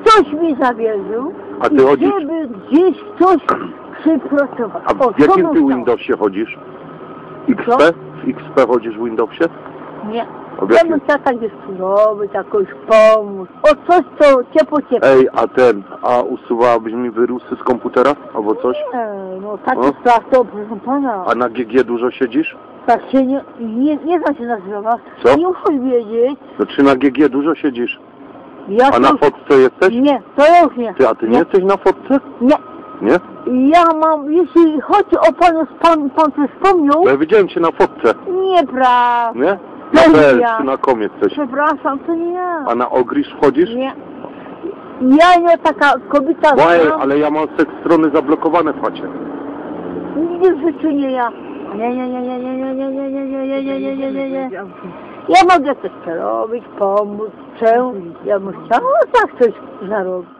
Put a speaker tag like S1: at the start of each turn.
S1: Ktoś mi zawierzył,
S2: A ty
S1: i
S2: chodzisz?
S1: żeby gdzieś ktoś przyprostował.
S2: A
S1: O,
S2: w jakim ty. Windowsie chodzisz? XP? W XP chodzisz w Windowsie?
S1: Nie.
S2: A w
S1: Ja
S2: jakim?
S1: tak gdzieś zrobić, jakoś pomóc. O coś, co ciepło, ciepło.
S2: Ej, a ten, a usuwałabyś mi wirusy z komputera? Albo coś?
S1: Nie, no taki
S2: O?
S1: strach to, proszę pana.
S2: A na GG dużo siedzisz?
S1: Tak się nie, nie, nie znam się na.
S2: Co?
S1: Nie muszę wiedzieć.
S2: No czy na GG dużo siedzisz?
S1: Ja
S2: A na
S1: to-
S2: fotce jesteś?
S1: Nie, to już nie.
S2: Ty, a ty nie jesteś na fotce?
S1: Nie.
S2: Nie?
S1: Ja mam, jeśli chodzi o panu, pan, pan coś wspomniał,
S2: Bo ja widziałem cię na fotce,
S1: nieprawda.
S2: nie?
S1: To
S2: Na
S1: nie
S2: PL
S1: ja.
S2: czy na komie coś.
S1: Przepraszam, to nie ja.
S2: A na Ogrisz wchodzisz?
S1: Nie. Ja nie taka kobieta
S2: Bo ej,
S1: znam.
S2: ale ja mam seks strony zablokowane, facie.
S1: Nigdy w życiu nie ja. Nie, nie, nie, nie, nie, nie, nie, nie, nie, nie, nie, nie, nie, nie, nie. Ja mogę coś przerobić, pomóc, czemu? Ja bym chciała tak coś zarobić.